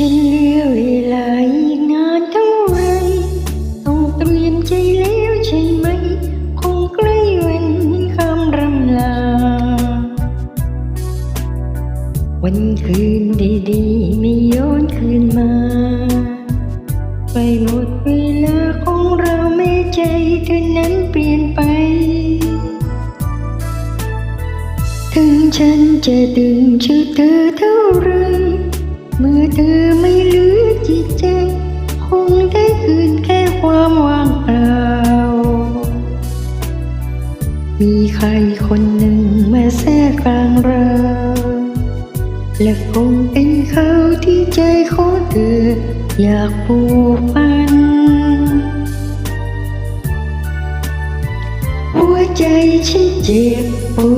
ฉันเหลือเวลาอีกนานเท่าไร ต้องเตรียมใจแล้วใช่ไหม คงใกล้วันคำรำลา วันคืนดีๆไม่ย้อนคืนมา ไปหมดเวลาของเราแม่ใจเธอนั้นเปลี่ยนไป ถึงฉันจะดึงชื่อเธอเท่าไร เมื่อเธอไม่เหลือจิตใจ คงได้คืนแค่ความว่างเปล่า มีใครคนหนึ่งมาแทรกกลางเรา และคงเป็นเขาที่ใจของเธออยากผูกพัน หัวใจฉันเจ็บปวด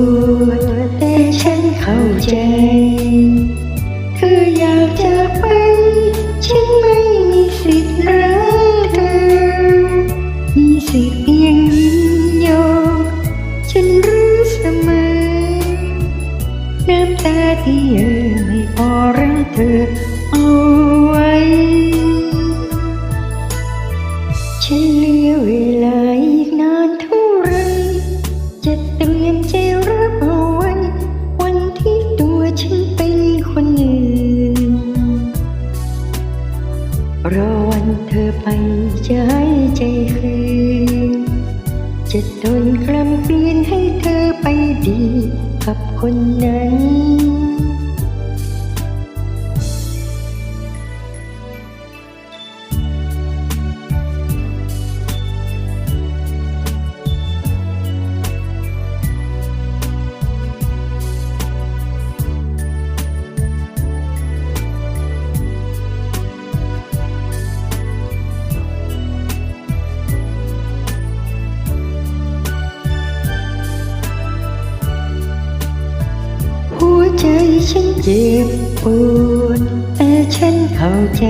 อเอาไว้ ฉันเหลือเวลาอีกนานเท่าไร จะเตรียมใจรับเอาไว้ วันที่ตัวฉันเป็นคนอื่น รอวันเธอไปจะให้ใจคืน จะทนกลำเกลียนให้เธอไปดีกับคนนั้น ฉันเจ็บปวดแต่ฉันเข้าใจ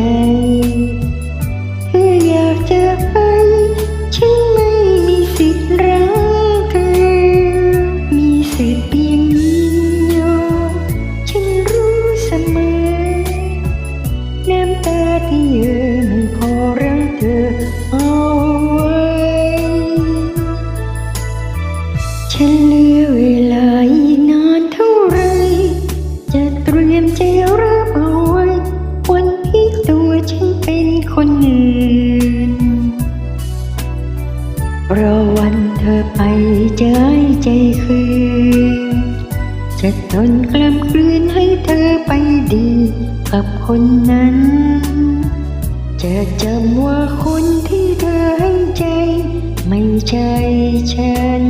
ใจให้ใจคือ จะทนกล้ำกลืนให้เธอไปดี กับคนนั้น จะจำว่าคนที่เธอให้ใจ ไม่ใช่ฉัน